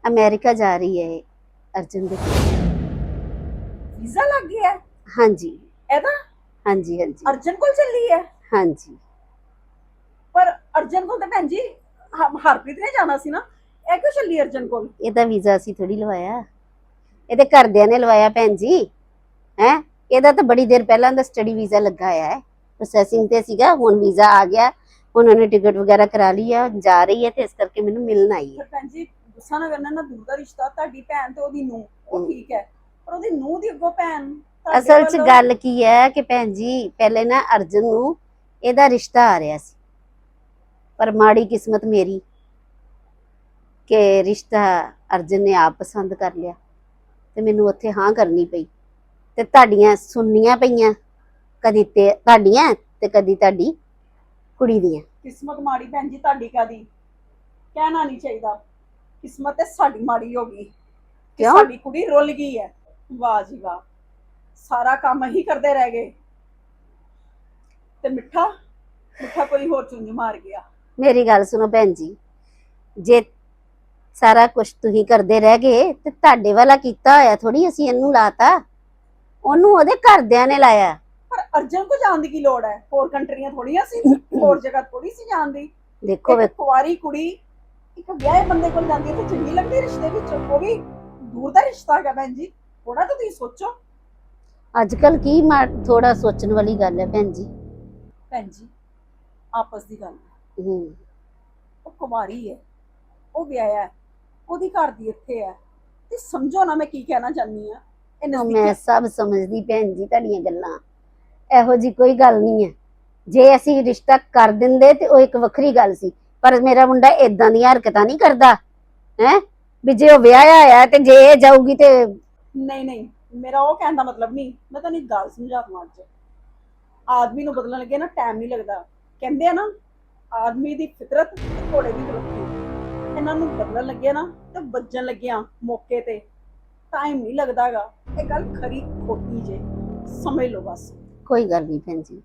ਅਮਰੀਕਾ ਜਾ ਰਹੀ ਹੈ ਇਹ, ਅਰਜੁਨ ਦੇ ਵੀਜ਼ਾ ਲੱਗ ਗਿਆ? ਹਾਂਜੀ। ਇਹਦਾ? ਹਾਂਜੀ ਹਾਂਜੀ। ਅਰਜਨ ਕੋਲ ਚੱਲੀ ਹੈ? ਹਾਂਜੀ। ਪਰ ਅਰਜਨ ਕੋਲ ਤਾਂ ਭੈਣ ਜੀ ਹਰਪ੍ਰੀਤ ਨੇ ਜਾਣਾ ਸੀ ਨਾ। ਇਹ ਕਿਉਂ ਚੱਲੀ ਅਰਜਨ ਕੋਲ? ਇਹਦਾ ਵੀਜ਼ਾ ਅਸੀਂ ਥੋੜੀ ਲਵਾਇਆ। ਇਹਦੇ ਘਰਦਿਆਂ ਨੇ ਲਵਾਇਆ ਭੈਣ ਜੀ। ਹੈ? ਇਹਦਾ ਤਾਂ ਬੜੀ ਦੇਰ ਪਹਿਲਾਂ ਦਾ ਸਟੱਡੀ ਵੀਜ਼ਾ ਲੱਗਾ ਹੋਇਆ ਹੈ। ਪ੍ਰੋਸੈਸਿੰਗ ਤੇ ਸੀਗਾ ਹੁਣ ਵੀਜ਼ਾ ਆ ਗਿਆ। ਹੁਣ ਉਹਨੇ ਟਿਕਟ ਵਗੈਰਾ ਕਰਾ ਲਈ ਹੈ ਜਾ ਰਹੀ ਹੈ ਤੇ ਇਸ ਕਰਕੇ ਮੈਨੂੰ ਮਿਲਣ ਆਈ ਹੈ। ਭੈਣ ਜੀ ਗੁੱਸਾ ਨਾ ਕਰਨਾ ਨਾ ਦੂਰ ਦਾ ਰਿਸ਼ਤਾ ਤੁਹਾਡੀ ਭੈਣ ਤੇ ਉਹਦੀ ਨੂੰ ਉਹ। ਠੀਕ ਹੈ। ਪਰ ਉਹਦੀ ਨੂੰਹ ਦੀ ਅੱਗੋਂ ਭੈਣ ਤੁਹਾਡੇ ਅਸਲ 'ਚ ਵੱਲੋਂ- ਗੱਲ ਕੀ ਹੈ ਕਿ ਭੈਣ ਜੀ ਪਹਿਲੇ ਨਾ ਅਰਜਨ ਨੂੰ ਇਹਦਾ ਰਿਸ਼ਤਾ ਆ ਰਿਹਾ ਸੀ। ਪਰ ਮਾੜੀ ਕਿਸਮਤ ਮੇਰੀ ਕਿ ਰਿਸ਼ਤਾ ਅਰਜਨ ਨੇ ਆਪ ਪਸੰਦ ਕਰ ਲਿਆ। ਤੇ ਮੈਨੂੰ ਉੱਥੇ ਹਾਂ ਕਰਨੀ ਪਈ। ਤੇ ਤੁਹਾਡੀਆਂ ਸੁਣਨੀਆਂ ਪਈਆਂ। ਕਦੀ ਤੇ ਤੁਹਾਡੀਆਂ ਤੇ ਕਦੀ ਤੁਹਾਡੀ ਕੁੜੀ ਦੀਆਂ। ਕਿਸਮਤ ਮਾੜੀ ਭੈਣ ਜੀ ਤੁਹਾਡੀ ਕਾਦੀ ਕਹਿਣਾ ਨਹੀਂ ਚਾਹੀਦਾ। ਕਿਸਮਤ ਤੇ ਸਾਡੀ ਮਾੜੀ ਹੋ ਗਈ। ਕਿ ਕਿਉਂ? ਸਾਡੀ ਕੁੜੀ ਰੁੱਲ ਗਈ ਹੈ ਵਾਹ ਜੀ ਵਾਹ। ਸਾਰਾ ਕੰਮ ਹੀ ਕਰਦੇ ਰਹਿ ਗਏ। ਤੇ ਮਿੱਠਾ ਮਿੱਠਾ ਕੋਈ ਹੋਰ ਚੁੰਝ ਮਾਰ ਗਿਆ। ਮੇਰੀ ਗੱਲ ਸੁਣੋ ਭੈਣ ਜੀ। ਜੇ ਸਾਰਾ ਕੁਝ ਤੁਸੀਂ ਕਰਦੇ ਰਹਿ ਗਏ ਤੇ ਤੁਹਾਡੇ ਵਾਲਾ ਕੀਤਾ ਹੋਇਆ ਥੋੜੀ ਅਸੀਂ ਇਹਨੂੰ ਲਾਤਾ। ਉਹਨੂੰ ਉਹਦੇ ਘਰਦਿਆਂ ਨੇ ਲਾਇਆ। ਪਰ ਅਰਜਨ ਕੋ ਜਾਣ ਦੀ ਕੀ ਲੋੜ ਹੈ? ਹੋਰ ਕੰਟਰੀਆਂ ਥੋੜੀਆਂ ਸੀ ਹੋਰ ਜਗ੍ਹਾ ਥੋੜੀ ਸੀ ਜਾਣ ਦੀ। ਦੇਖੋ ਇੱਕ ਕੁਆਰੀ ਕੁੜੀ ਇੱਕ ਵਿਆਹੇ ਬੰਦੇ ਕੋਲ ਜਾਂਦੀ ਹੈ ਤੇ ਚੰਗੀ ਲੱਗਦੀ ਹੈ ਰਿਸ਼ਤੇ ਵਿੱਚ। ਉਹ ਵੀ ਦੂਰ ਦਾ ਰਿਸ਼ਤਾ ਹੈਗਾ ਭੈਣ ਜੀ। ਥੋੜਾ ਤਾਂ ਤੁਸੀਂ ਸੋਚੋ। ਅੱਜ ਕੱਲ ਕੀ ਥੋੜਾ ਸੋਚਣ ਵਾਲੀ ਗੱਲ ਹੈ ਭੈਣ ਜੀ। ਭੈਣ ਜੀ ਆਪਸ ਦੀ ਗੱਲ ਹੈ। ਹੂੰ। ਉਹ ਕੁਮਾਰੀ ਹੈ। ਉਹ ਵਿਆਹਿਆ ਉਹਦੀ ਘਰ ਦੀ ਇੱਥੇ ਹੈ। ਤੇ ਸਮਝੋ ਨਾ ਮੈਂ ਕੀ ਕਹਿਣਾ ਚਾਹਨੀ ਆ ਇਹ ਨਜ਼ਦੀਕੀ ਮੈਂ ਸਭ ਸਮਝਦੀ ਭੈਣ ਜੀ ਤੁਹਾਡੀਆਂ ਗੱਲਾਂ। ਇਹੋ ਜੀ ਕੋਈ ਗੱਲ ਨਹੀਂ ਹੈ। ਜੇ ਅਸੀਂ ਰਿਸ਼ਤਾ ਕਰ ਦਿੰਦੇ ਤੇ ਉਹ ਇੱਕ ਵੱਖਰੀ ਗੱਲ ਸੀ। ਪਰ ਮੇਰਾ ਮੁੰਡਾ ਇਦਾਂ ਦੀਆਂ ਹਰਕਤਾਂ ਨਹੀਂ ਕਰਦਾ। ਹੈ? ਵੀ ਜੇ ਉਹ ਵਿਆਹਿਆ ਹੋਇਆ ਤੇ ਜੇ ਇਹ ਜਾਊਗੀ ਤੇ ਨਹੀਂ ਨਹੀਂ। ਮੇਰਾ ਉਹ ਕਹਿਣ ਦਾ ਮਤਲਬ ਨਹੀਂ। ਮੈਂ ਤੁਹਾਨੂੰ ਇੱਕ ਗੱਲ ਸਮਝਾ ਦਵਾਂ ਅੱਜ। ਆਦਮੀ ਨੂੰ ਬਦਲਣ ਲੱਗੇ ਨਾ ਟਾਈਮ ਨਹੀਂ ਲੱਗਦਾ। ਕਹਿੰਦੇ ਆ ਨਾ ਆਦਮੀ ਦੀ ਫਿਤਰਤ ਤੇ ਘੋੜੇ ਦੀ ਤਲੱਕੀ ਇਹਨਾਂ ਨੂੰ ਬਦਲਣ ਲੱਗੇ ਨਾ ਤੇ ਵੱਜਣ ਲੱਗਿਆ ਮੌਕੇ ਤੇ। ਟਾਈਮ ਨਹੀਂ ਲੱਗਦਾਗਾ ਇਹ ਗੱਲ ਖਰੀ ਖੋਟੀ ਜੇ। ਸਮਝ ਲਓ ਬਸ। ਕੋਈ ਗੱਲ ਨਹੀਂ ਭੈਣ ਜੀ।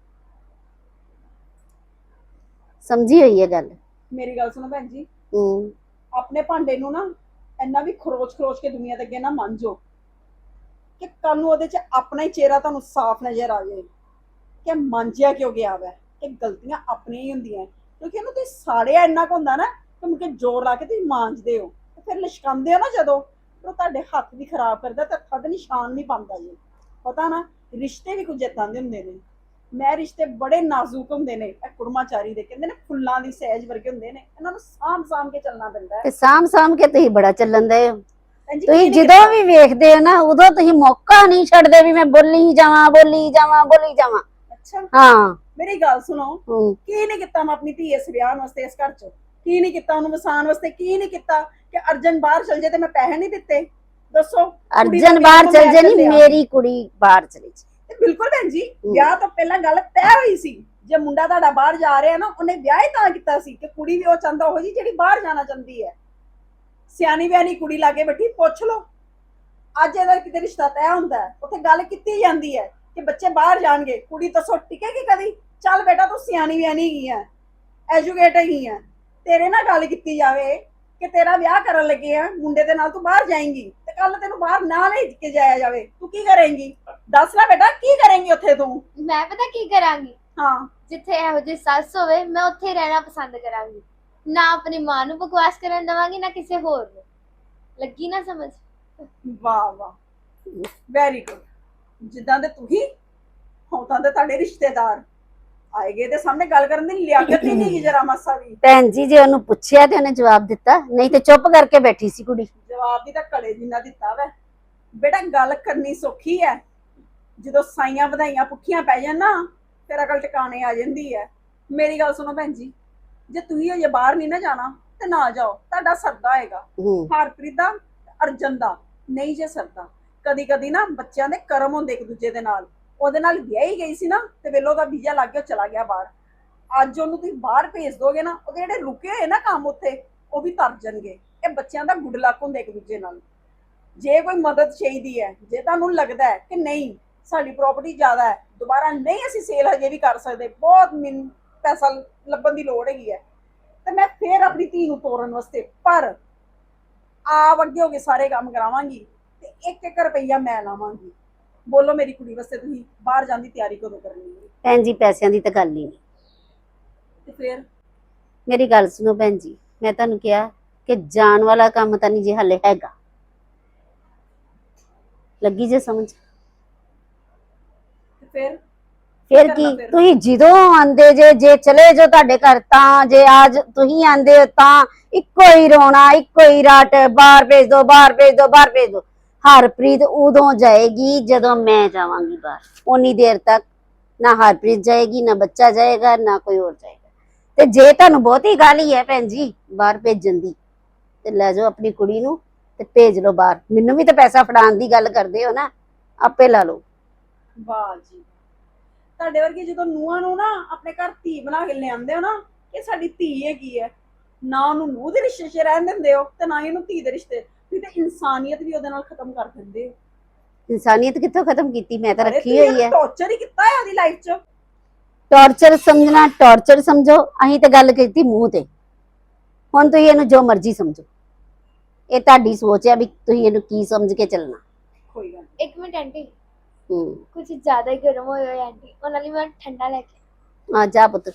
ਸਮਝੀ ਹੋਈ ਹੈ ਗੱਲ? ਮੇਰੀ ਗੱਲ ਸੁਣੋ ਭੈਣ ਜੀ। ਹੂੰ। ਆਪਣੇ ਭਾਂਡੇ ਨੂੰ ਨਾ ਇੰਨਾ ਵੀ ਖਰੋਚ ਖਰੋਚ ਕੇ ਦੁਨੀਆ ਦੇ ਅੱਗੇ ਨਾ ਮੰਨਜੋ ਕਿ ਕੱਲ ਨੂੰ ਉਹਦੇ 'ਚ ਆਪਣਾ ਹੀ ਚਿਹਰਾ ਤੁਹਾਨੂੰ ਸਾਫ਼ ਨਜ਼ਰ ਆ ਜਾਏ। ਕਿ ਮਾਂਜਿਆ ਕਿਉਂ ਗਿਆ ਵੈ? ਕਿ ਗਲਤੀਆਂ ਆਪਣੀਆਂ ਹੀ ਹੁੰਦੀਆਂ। ਕਿਉਂਕਿ ਇਹਨੂੰ ਤੁਸੀਂ ਸਾੜਿਆ ਇੰਨਾ ਕੁ ਹੁੰਦਾ ਨਾ ਕਿ ਮੁਕੇ ਜ਼ੋਰ ਲਾ ਕੇ ਤੁਸੀਂ ਮਾਂਜਦੇ ਹੋ। ਤੇ ਫਿਰ ਲਿਸ਼ਕਾਉਂਦੇ ਹੋ ਨਾ ਜਦੋਂ ਉਹ ਤੁਹਾਡੇ ਹੱਥ ਵੀ ਖਰਾਬ ਕਰਦਾ ਤੇ ਅੱਖਾਂ ਤੇ ਨਿਸ਼ਾਨ ਵੀ ਪਾਉਂਦਾ ਜੀ। ਪਤਾ ਨਾ ਰਿਸ਼ਤੇ ਵੀ ਕੁਝ ਏਦਾਂ ਦੇ ਹੁੰਦੇ ਨੇ। ਮੈਂ ਰਿਸ਼ਤੇ ਬੜੇ ਨਾਜ਼ੁਕ ਹੁੰਦੇ ਨੇ ਇਹ ਕੁੜਮਾਚਾਰੀ ਦੇ। ਕਹਿੰਦੇ ਨੇ ਫੁੱਲਾਂ ਦੀ ਸਹਿਜ ਵਰਗੇ ਹੁੰਦੇ ਨੇ। ਇਹਨਾਂ ਨੂੰ ਸਾਂਭ ਸਾਂਭ ਕੇ ਚੱਲਣਾ ਪੈਂਦਾ ਹੈ। ਤੇ ਸਾਮ ਸਾਮ ਕੇ ਤੁਸੀਂ ਬੜਾ ਚੱਲਣ ਦੇ ਹੋ। ਭੈਣ ਜੀ, ਤੁਸੀਂ ਕੀ ਨੀ ਜਦੋਂ? ਵੀ ਵੇਖਦੇ ਹੋ ਨਾ ਉਦੋਂ ਤੁਸੀਂ ਮੌਕਾ ਨਹੀਂ ਛੱਡਦੇ ਵੀ ਮੈਂ ਬੋਲੀ ਜਾਵਾਂ ਬੋਲੀ ਜਾਵਾਂ ਬੋਲੀ ਜਾਵਾਂ। ਅੱਛਾ। ਹਾਂ। ਮੇਰੀ ਗੱਲ ਸੁਣੋ। ਹੂੰ। ਕੀ ਨਹੀਂ ਕੀਤਾ ਮੈਂ ਆਪਣੀ ਧੀ ਇਸ ਵਿਆਹ ਵਾਸਤੇ ਇਸ ਘਰ 'ਚ? ਕੀ ਨਹੀਂ ਕੀਤਾ? ਉਹਨੂੰ ਵਸਾਉਣ ਵਾਸਤੇ ਕੀ ਨਹੀਂ ਕੀਤਾ? ਕਿ ਅਰਜਨ ਬਾਹਰ ਚਲ ਜੇ ਤੇ ਮੈਂ ਪੈਸੇ ਨਹੀਂ ਦਿੱਤੇ। ਦੱਸੋ ਕੁੜੀ ਦਾ ਅਰਜਨ ਬਾਹਰ ਤੋਂ ਚਲ ਜੇ ਨਹੀਂ। ਮੇਰੀ ਕੁੜੀ ਬਾਹਰ ਚਲੀ ਜੇ ਤੇ ਬਿਲਕੁਲ ਭੈਣ ਜੀ ਵਿਆਹ ਤੋਂ ਪਹਿਲਾਂ ਗੱਲ ਤੈਅ ਹੋਈ ਸੀ। ਜੇ ਮੁੰਡਾ ਤੁਹਾਡਾ ਬਾਹਰ ਜਾ ਰਿਹਾ ਨਾ ਉਹਨੇ ਵਿਆਹ ਹੀ ਤਾਂ ਕੀਤਾ ਸੀ ਕਿ ਕੁੜੀ ਵੀ ਉਹ ਚਾਹੁੰਦਾ ਉਹ ਜੀ ਜਿਹੜੀ ਬਾਹਰ ਜਾਣਾ ਚਾਹੁੰਦੀ ਹੈ। ਸਿਆਣੀ ਬਿਆਣੀ ਕੁੜੀ ਲਾਗੇ ਬੈਠੀ ਪੁੱਛ ਲਓ। ਅੱਜ ਇਹਦਾ ਕਿਤੇ ਰਿਸ਼ਤਾ ਤੈਅ ਹੁੰਦਾ ਹੈ? ਉੱਥੇ ਗੱਲ ਕੀਤੀ ਜਾਂਦੀ ਹੈ ਕਿ ਬੱਚੇ ਬਾਹਰ ਜਾਣਗੇ। ਕੁੜੀ ਦੱਸੋ ਟਿਕੇਗੀ ਕਦੀ? ਚੱਲ ਬੇਟਾ ਤੂੰ ਸਿਆਣੀ ਬਿਆਣੀ ਹੈਗੀ ਹੈ ਐਜੂਕੇਟ ਹੈਗੀ ਹੈ। ਤੇਰੇ ਨਾਲ ਗੱਲ ਕੀਤੀ ਜਾਵੇ ਕਿ ਤੇਰਾ ਵਿਆਹ ਕਰਨ ਲੱਗੇ ਆ ਮੁੰਡੇ ਦੇ ਨਾਲ ਤੂੰ ਬਾਹਰ ਜਾਏਂਗੀ ਤੇ ਕੱਲ ਤੈਨੂੰ ਬਾਹਰ ਨਾ ਲੈ ਕੇ ਜਾਇਆ ਜਾਵੇ। ਤੂੰ ਕੀ ਕਰੇਂਗੀ? ਦੱਸ ਲੈ ਬੇਟਾ ਕੀ ਕਰੇਂਗੀ ਉੱਥੇ ਤੂੰ? ਮੈਂ ਪਤਾ ਕੀ ਕਰਾਂਗੀ? ਹਾਂ। ਜਿੱਥੇ ਇਹੋ ਜਿਹੀ ਸੱਸ ਹੋਵੇ ਮੈਂ ਉੱਥੇ ਹੀ ਰਹਿਣਾ ਪਸੰਦ ਕਰਾਂਗੀ। ਨਾ ਆਪਣੀ ਮਾਂ ਨੂੰ ਬਕਵਾਸ ਕਰਨ ਦਵਾਂਗੀ ਨਾ ਕਿਸੇ ਹੋਰ ਨੂੰ। ਲੱਗੀ ਨਾ ਸਮਝ? ਵਾਹ ਵਾਹ। ਵੈਰੀ ਗੁੱਡ ਜਿੱਦਾਂ ਦੇ ਤੁਸੀਂ ਉਦਾਂ ਦੇ ਤੁਹਾਡੇ ਰਿਸ਼ਤੇਦਾਰ। ਆਏਗੇ ਤੇ ਸਾਹਮਣੇ ਗੱਲ ਕਰਨ ਦੀ ਲਿਆਕਤ ਹੀ ਨਹੀਂ ਜਰਾ ਮਾਸਾ ਵੀ। ਭੈਣ ਜੀ ਜੇ ਉਹਨੂੰ ਪੁੱਛਿਆ ਤੇ ਉਹਨੇ ਜਵਾਬ ਦਿੱਤਾ ਨਹੀਂ ਤੇ ਚੁੱਪ ਕਰਕੇ ਬੈਠੀ ਸੀ ਕੁੜੀ। ਜਵਾਬ ਵੀ ਤਾਂ ਕਲੇ ਜਿੰਨਾ ਦਿੱਤਾ ਵੈ। ਬੇਟਾ ਗੱਲ ਕਰਨੀ ਸੌਖੀ ਹੈ ਜਦੋਂ ਸਾਈਆਂ ਵਧਾਈਆਂ ਪੁੱਠੀਆਂ ਪੈ ਜਾਣ ਨਾ ਫਿਰ ਅਕਲ ਟਿਕਾਣੇ ਆ ਜਾਂਦੀ ਹੈ ਮੇਰੀ ਗੱਲ ਸੁਣੋ ਭੈਣ ਜੀ ਜੇ ਤੁਸੀਂ ਹਜੇ ਬਾਹਰ ਨਹੀਂ ਨਾ ਜਾਣਾ ਤੇ ਨਾ ਜਾਓ। ਤੁਹਾਡਾ ਸਰਦਾ ਹੈਗਾ। ਹੂੰ। ਹਰਪ੍ਰੀਤ ਦਾ ਅਰਜਨ ਦਾ ਨਹੀਂ ਜੇ ਸਰਦਾ। ਕਦੀ ਕਦੀ ਨਾ ਬੱਚਿਆਂ ਦੇ ਕਰਮ ਹੁੰਦੇ ਇੱਕ ਦੂਜੇ ਦੇ ਨਾਲ। ਉਹਦੇ ਨਾਲ ਵਿਆਹੀ ਗਈ ਸੀ ਨਾ, ਤੇ ਵੇਲੋ ਦਾ ਵੀਜ਼ਾ ਲੱਗ ਗਿਆ, ਉਹ ਚਲਾ ਗਿਆ ਬਾਹਰ। ਅੱਜ ਉਹਨੂੰ ਤੁਸੀਂ ਬਾਹਰ ਭੇਜ ਦੋਗੇ ਨਾ, ਉਹਦੇ ਜਿਹੜੇ ਰੁਕੇ ਹੋਏ ਨਾ ਕੰਮ ਉੱਥੇ, ਉਹ ਵੀ ਤਰ ਜਾਣਗੇ। ਇਹ ਬੱਚਿਆਂ ਦਾ ਗੁੱਡ ਲੱਕ ਹੁੰਦਾ ਇੱਕ ਦੂਜੇ ਨਾਲ। ਜੇ ਕੋਈ ਮਦਦ ਚਾਹੀਦੀ ਹੈ, ਜੇ ਤੁਹਾਨੂੰ ਲੱਗਦਾ ਹੈ ਕਿ ਨਹੀਂ, ਸਾਡੀ ਪ੍ਰਾਪਰਟੀ ਜ਼ਿਆਦਾ ਹੈ, ਦੁਬਾਰਾ ਨਹੀਂ ਅਸੀਂ ਸੇਲ ਹਜੇ ਵੀ ਕਰ ਸਕਦੇ, ਬਹੁਤ ਮਿਨ ਪੈਸਾ ਲੱਭਣ ਦੀ ਲੋੜ ਹੈਗੀ ਹੈ। ਤੇ ਮੈਂ ਫੇਰ ਆਪਣੀ ਧੀ ਨੂੰ ਤੋਰਨ ਵਾਸਤੇ, ਪਰ ਆਪ ਅੱਗੇ ਹੋ ਕੇ ਸਾਰੇ ਕੰਮ ਕਰਾਵਾਂਗੀ, ਤੇ ਇੱਕ ਇੱਕ ਰੁਪਈਆ ਮੈਂ ਲਾਵਾਂਗੀ। ਬੋਲੋ ਮੇਰੀ ਕੁੜੀ ਵਾਸਤੇ ਤੁਸੀਂ ਬਾਹਰ ਜਾਣ ਦੀ ਤਿਆਰੀ ਕਦੋਂ ਕਰਨੀ ਹੈ? ਭੈਣ ਜੀ ਪੈਸਿਆਂ ਦੀ ਤਾਂ ਗੱਲ ਹੀ ਨਹੀਂ। ਤੇ ਫਿਰ? ਮੇਰੀ ਗੱਲ ਸੁਣੋ ਭੈਣ ਜੀ ਮੈਂ ਤੁਹਾਨੂੰ ਕਿਹਾ ਕਿ ਜਾਣ ਵਾਲਾ ਕੰਮ ਤਾਂ ਨਹੀਂ ਜੇ ਹਲੇ ਹੈਗਾ। ਲੱਗੀ ਜੇ ਸਮਝ? ਤੇ ਫਿਰ? ਫਿਰ ਕੀ ਫਿਰ? ਤੁਸੀਂ ਜਦੋਂ ਆਂਦੇ ਜੇ ਜੇ ਚਲੇ ਜੋ ਤੁਹਾਡੇ ਘਰ ਤਾਂ ਜੇ ਅੱਜ ਤੁਸੀਂ ਆਂਦੇ ਹੋ ਤਾਂ ਇੱਕੋ ਹੀ ਰੋਣਾ ਇੱਕੋ ਹੀ ਰਾਟ ਬਾਹਰ ਭੇਜ ਦੋ ਬਾਹਰ ਭੇਜ ਦੋ ਬਾਹਰ ਭੇਜ ਦੋ। ਹਰਪ੍ਰੀਤ ਉਦੋਂ ਜਾਏਗੀ ਜਦੋਂ ਮੈਂ ਜਾਵਾਂਗੀ ਬਾਹਰ। ਉਨੀ ਦੇਰ ਤੱਕ ਨਾ ਹਰਪ੍ਰੀਤ ਜਾਏਗੀ, ਨਾ ਬੱਚਾ ਜਾਏਗਾ, ਨਾ ਕੋਈ ਹੋਰ ਜਾਏਗਾ। ਤੇ ਜੇ ਤੁਹਾਨੂੰ ਬਹੁਤੀ ਗੱਲ ਹੀ ਹੈ ਭੈਣ ਜੀ, ਬਾਹਰ ਭੇਜਣ ਦੀ, ਤੇ ਲੈ ਜਾਓ ਆਪਣੀ ਕੁੜੀ ਨੂੰ ਤੇ ਭੇਜ ਲਓ ਬਾਹਰ। ਮੈਨੂੰ ਵੀ ਤਾਂ ਪੈਸਾ ਫੜਾਉਣ ਦੀ ਗੱਲ ਕਰਦੇ ਹੋ ਨਾ, ਆਪੇ ਲਾ ਲਓ। ਵਾਹ ਜੀ ਤੁਹਾਡੇ ਵਰਗੇ ਜਦੋਂ ਨੂੰਹਾਂ ਨੂੰ ਨਾ ਆਪਣੇ ਘਰ ਧੀ ਬਣਾ ਕੇ ਲਿਆਉਂਦੇ ਹੋ ਨਾ ਕਿ ਸਾਡੀ ਧੀ ਹੈਗੀ ਹੈ। ਨਾ ਉਹਨੂੰ ਨੂੰਹ ਦੇ ਰਿਸ਼ਤੇ 'ਚ ਰਹਿਣ ਦਿੰਦੇ ਹੋ ਤੇ ਨਾ ਹੀ ਉਹਨੂੰ ਧੀ ਦੇ ਰਿਸ਼ਤੇ। ਤੁਸੀਂ ਤੇ ਇਨਸਾਨੀਅਤ ਵੀ ਉਹਦੇ ਨਾਲ ਖਤਮ ਕਰ ਦਿੰਦੇ ਹੋ। ਇਨਸਾਨੀਅਤ ਕਿੱਥੋਂ ਖਤਮ ਕੀਤੀ? ਮੈਂ ਤਾਂ ਰੱਖੀ ਹੋਈ ਹੈ। ਟੌਰਚਰ ਹੀ ਕੀਤਾ ਹੈ ਉਹਦੀ ਲਾਈਫ 'ਚ। ਟੌਰਚਰ ਸਮਝਣਾ ਟੌਰਚਰ ਸਮਝੋ। ਅਸੀਂ ਤਾਂ ਗੱਲ ਕੀਤੀ ਮੂੰਹ ਤੇ। ਹੁਣ ਤੁਸੀਂ ਇਹਨੂੰ ਜੋ ਮਰਜ਼ੀ ਸਮਝੋ। ਇਹ ਤੁਹਾਡੀ ਸੋਚ ਹੈ ਵੀ ਤੁਸੀਂ ਇਹਨੂੰ ਕੀ ਸਮਝ ਕੇ ਚੱਲਣਾ। ਕੋਈ ਗੱਲ। ਇੱਕ ਮਿੰਟ ਆਂਟੀ। ਹੂੰ। ਕੁਝ ਜ਼ਿਆਦਾ ਹੀ ਗਰਮ ਹੋਏ ਹੋਏ ਆਂਟੀ। ਉਹਨਾਂ ਲਈ ਮੈਂ ਠੰਡਾ ਲੈ ਕੇ ਆ ਜਾ ਪੁੱਤ।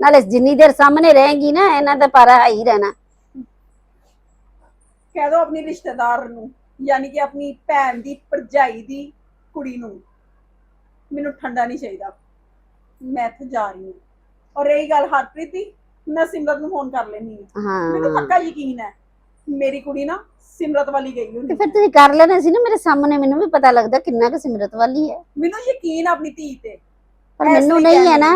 ਨਾਲੇ ਜਿੰਨੀ ਦੇਰ ਸਾਹਮਣੇ ਰਹੇਗੀ ਨਾ ਇਹਨਾਂ ਦਾ ਪਾਰਾ ਹਾਈ ਰਹਿਣਾ। ਕਹਿ ਦੋ ਆਪਣੀ ਰਿਸ਼ਤੇਦਾਰ ਨੂੰ ਯਾਨੀ ਕਿ ਆਪਣੀ ਭੈਣ ਦੀ ਭਰਜਾਈ ਦੀ ਕੁੜੀ ਨੂੰ। ਮੈਨੂੰ ਠੰਡਾ ਨਹੀਂ ਚਾਹੀਦਾ। ਮੈਂ ਇੱਥੇ ਜਾ ਰਹੀ ਹਾਂ। ਔਰ ਰਹੀ ਗੱਲ ਹਰਪ੍ਰੀਤ ਦੀ ਮੈਂ ਸਿਮਰਤ ਨੂੰ ਫੋਨ ਕਰ ਲੈਣੀ ਹਾਂ। ਮੈਨੂੰ ਪੱਕਾ ਯਕੀਨ ਹੈ ਮੇਰੀ ਕੁੜੀ ਨਾ ਸਿਮਰਤ ਵਾਲੀ ਗਈ ਤੇ ਹੁੰਦੀ ਫਿਰ ਤੁਸੀਂ ਕਰ ਲੈਣਾ ਸੀ ਨਾ ਮੇਰੇ ਸਾਹਮਣੇ ਮੈਨੂੰ ਵੀ ਪਤਾ ਲੱਗਦਾ ਕਿੰਨਾ ਕੁ ਸਿਮਰਤ ਵਾਲੀ ਹੈ। ਮੈਨੂੰ ਯਕੀਨ ਆ ਆਪਣੀ ਧੀ ਤੇ। ਪਰ ਮੈਨੂੰ ਨਹੀਂ ਹੈ। ਨਾ।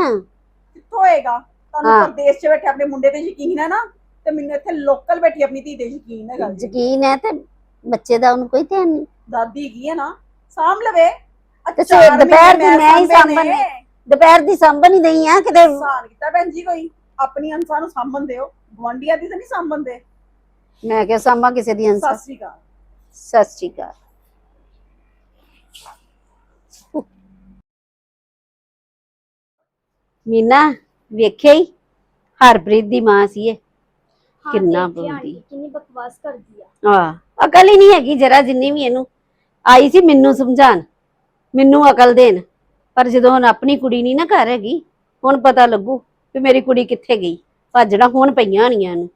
ਕਿੱਥੋਂ ਹੋਏਗਾ? ਤੁਹਾਨੂੰ। ਪ੍ਰਦੇਸ਼ 'ਚ ਬੈਠੇ ਆਪਣੇ ਮੁੰਡੇ ਤੇ ਯਕੀਨ ਹੈ ਨਾ? ਤੇ ਮੈਨੂੰ ਇੱਥੇ ਲੋਕਲ ਬੈਠੀ ਆਪਣੀ ਧੀ ਤੇ ਯਕੀਨ ਹੈ ਗੱਲ ਯਕੀਨ ਹੈ ਤੇ ਬੱਚੇ ਦਾ ਉਹਨੂੰ ਕੋਈ ਧਿਆਨ ਨਹੀਂ। ਦਾਦੀ ਹੈਗੀ ਹੈ ਨਾ ਸਾਂਭ ਲਵੇ। ਤੇ ਸਵੇਰ ਦੁਪਹਿਰ ਦੀ ਮੈਂ ਹੀ ਸਾਂਭਣੀ। ਦੁਪਹਿਰ ਦੀ ਸਾਂਭਣ ਹੀ ਨਹੀਂ ਆ ਕਿਤੇ। ਇਨਸਾਨ ਕੀਤਾ ਭੈਣ ਜੀ ਕੋਈ ਆਪਣੀ ਅੰਸਾਂ ਨੂੰ ਸਾਂਭਣ ਦਿਓ। ਗਵਾਂਡੀਆਂ ਦੀ ਤਾਂ ਨਹੀਂ ਸਾਂਭਣ ਦੇ। ਮੈਂ ਕਿਹਾ ਸਾਂਭਾ ਕਿਸੇ ਦੀ ਹੰਸਾ ਸਤਿ ਸ੍ਰੀ ਅਕਾਲ। ਸਤਿ ਸ਼੍ਰੀ ਅਕਾਲ। ਮੀਨਾ ਵੇਖਿਆ ਹੀ? ਹਰਪ੍ਰੀਤ ਦੀ ਮਾਂ ਸੀ ਇਹ। ਕਿੰਨਾ ਬੋਲਦੀ। ਕਿੰਨੀ ਬਕਵਾਸ ਕਰਦੀ ਆ। ਆ ਅਕਲ ਹੀ ਨਹੀਂ ਹੈਗੀ ਜਰਾ ਜਿੰਨੀ ਵੀ ਇਹਨੂੰ ਆਈ ਸੀ ਮੈਨੂੰ ਸਮਝਾਣ ਮੈਨੂੰ ਅਕਲ ਦੇਣ। ਪਰ ਜਦੋਂ ਹੁਣ ਆਪਣੀ ਕੁੜੀ ਨਹੀਂ ਨਾ ਘਰ ਹੈਗੀ ਹੁਣ ਪਤਾ ਲੱਗੂ ਵੀ ਮੇਰੀ ਕੁੜੀ ਕਿੱਥੇ ਗਈ। ਭੱਜਣਾ ਹੁਣ ਪਈਆਂ ਹੋਣੀਆਂ ਇਹਨੂੰ।